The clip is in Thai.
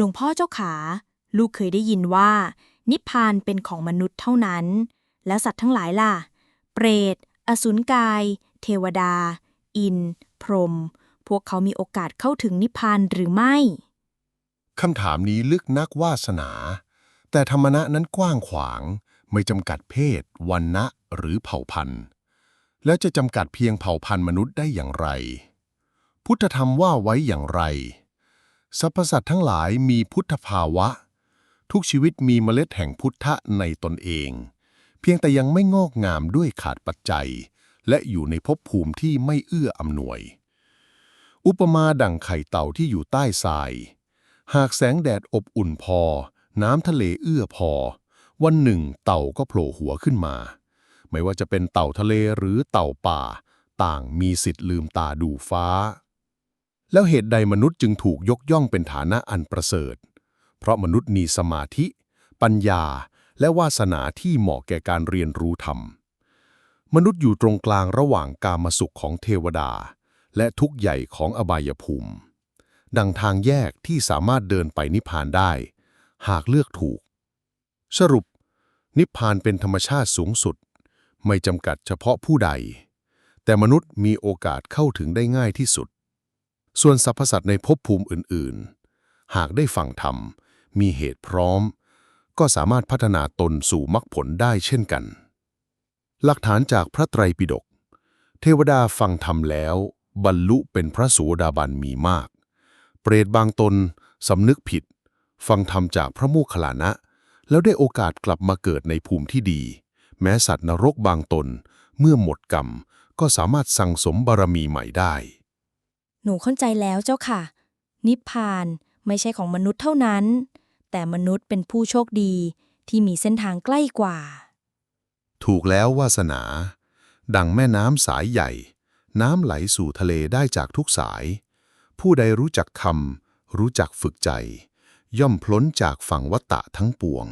หลวงพ่อเจ้าขา ลูกเคยได้ยินว่า นิพพานเป็นของมนุษย์เท่านั้น แล้วสัตว์ทั้งหลายล่ะ เปรต อสุรกาย เทวดา อิน พรหม พวกเขามีโอกาสเข้าถึงนิพพานหรือไม่ คำถามนี้ลึกนักวาสนา แต่ธรรมณะนั้นกว้างขวาง ไม่จำกัดเพศวันนะหรือเผ่าพันธุ์ แล้วจะจำกัดเพียงเผ่าพันธุ์มนุษย์ได้อย่างไร พุทธธรรมว่าไว้อย่างไร สรรพสัตว์ทั้งหลายมีพุทธภาวะ ทุกชีวิตมีเมล็ดแห่งพุทธะในตนเอง เพียงแต่ยังไม่งอกงามด้วยขาดปัจจัย และอยู่ในภพภูมิที่ไม่เอื้ออำนวย อุปมาดั่งไข่เต่าที่อยู่ใต้ทราย หากแสงแดดอบอุ่นพอ น้ำทะเลเอื้อพอ วันหนึ่งเต่าก็โผล่หัวขึ้นมา ไม่ว่าจะเป็นเต่าทะเลหรือเต่าป่า ต่างมีสิทธิ์ลืมตาดูฟ้า แล้วเหตุใดมนุษย์จึงถูกยกย่องเป็นฐานะอันประเสริฐ เพราะมนุษย์มีสมาธิ ปัญญา และวาสนาที่เหมาะแก่การเรียนรู้ธรรม มนุษย์อยู่ตรงกลางระหว่างกามสุขของเทวดา และทุกข์ใหญ่ของอบายภูมิ ดังทางแยกที่สามารถเดินไปนิพพานได้ หากเลือกถูก สรุป นิพพานเป็นธรรมชาติสูงสุด ไม่จำกัดเฉพาะผู้ใด แต่มนุษย์มีโอกาสเข้าถึงได้ง่ายที่สุด ส่วนสรรพสัตว์ในภพภูมิอื่น ๆ หากได้ฟังธรรม มีเหตุพร้อม ก็สามารถพัฒนาตนสู่มรรคผลได้เช่นกัน หลักฐานจากพระไตรปิฎก เทวดาฟังธรรมแล้ว บรรลุเป็นพระโสดาบันมีมาก เปรตบางตนสำนึกผิด ฟังธรรมจากพระโมคคัลลานะ แล้วได้โอกาสกลับมาเกิดในภูมิที่ดี แม้สัตว์นรกบางตน เมื่อหมดกรรมก็สามารถสั่งสมบารมีใหม่ได้ นูเข้าใจแล้วเจ้าค่ะ นิพพานไม่ใช่ของมนุษย์เท่านั้น แต่มนุษย์เป็นผู้โชคดีที่มีเส้นทางใกล้กว่า ถูกแล้ววาสนา ดังแม่น้ำสายใหญ่ น้ำไหลสู่ทะเลได้จากทุกสาย ผู้ใดรู้จักคำรู้จักฝึกใจ ย่อมพ้นจากฝั่งวัฏฏะทั้งปวง